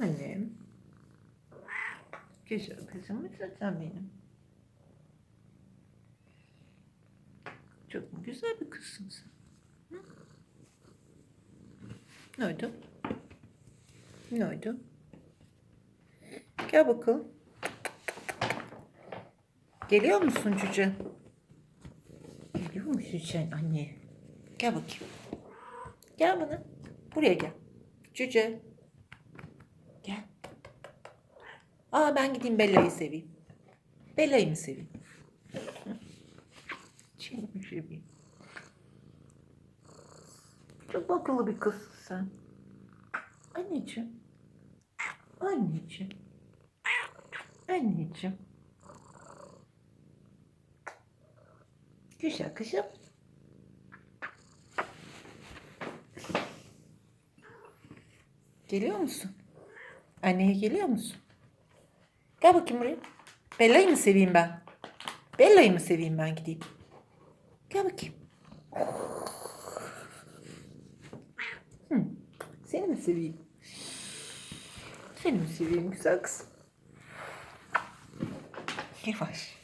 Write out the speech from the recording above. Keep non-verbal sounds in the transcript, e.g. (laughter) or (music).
Annem. Güzel kızım sen benim? Çok mu güzel bir kızsın sen? Ne oldu? Ne oldu? Gel bakalım. Geliyor musun cüce? Geliyor musun sen anne? Gel bakayım. Gel bana. Buraya gel. Cüce. Gel. Aa ben gideyim Bella'yı seveyim. Bella'yı mı seveyim? (laughs) Seni mi seveyim? Çok akıllı bir kızsın sen. Anneciğim. Anneciğim. Anneciğim. Güzel kızım. Geliyor musun? Anneye geliyor musun? Gel bakayım buraya. Bella'yı mı seveyim ben? Bella'yı mı seveyim ben gideyim? Gel bakayım. Hı. Seni mi seveyim? Seni mi seveyim güzel kızım? Yavaş.